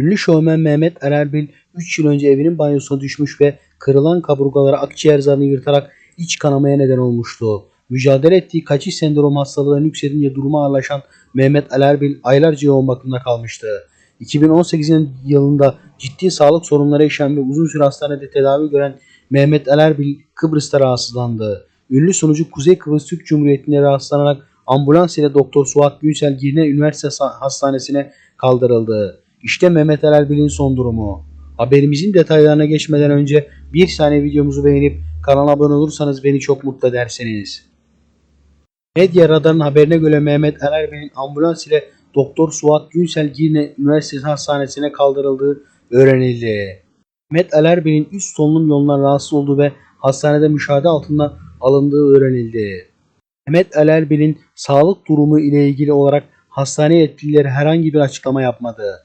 Ünlü şovmen Mehmet Ererbil 3 yıl önce evinin banyosuna düşmüş ve kırılan kaburgaları akciğer zarını yırtarak iç kanamaya neden olmuştu. Mücadele ettiği kaçış sendrom hastalığına yükselince durumu ağırlaşan Mehmet Ererbil aylarca yoğun bakımda kalmıştı. 2018 yılında ciddi sağlık sorunları yaşayan ve uzun süre hastanede tedavi gören Mehmet Ererbil Kıbrıs'ta rahatsızlandı. Ünlü sunucu Kuzey Kıbrıs Türk Cumhuriyeti'ne rahatsızlanarak ambulans ile Doktor Suat Günsel Girne Üniversite Hastanesi'ne kaldırıldı. İşte Mehmet Ererbil'in son durumu. Haberimizin detaylarına geçmeden önce bir saniye videomuzu beğenip kanala abone olursanız beni çok mutlu edersiniz. Medya Radar'ın haberine göre Mehmet Ererbil'in ambulans ile Doktor Suat Günsel Girne Üniversitesi Hastanesi'ne kaldırıldığı öğrenildi. Mehmet Ererbil'in üst solunum yolundan rahatsız olduğu ve hastanede müşahede altında alındığı öğrenildi. Mehmet Ererbil'in sağlık durumu ile ilgili olarak hastane yetkilileri herhangi bir açıklama yapmadı.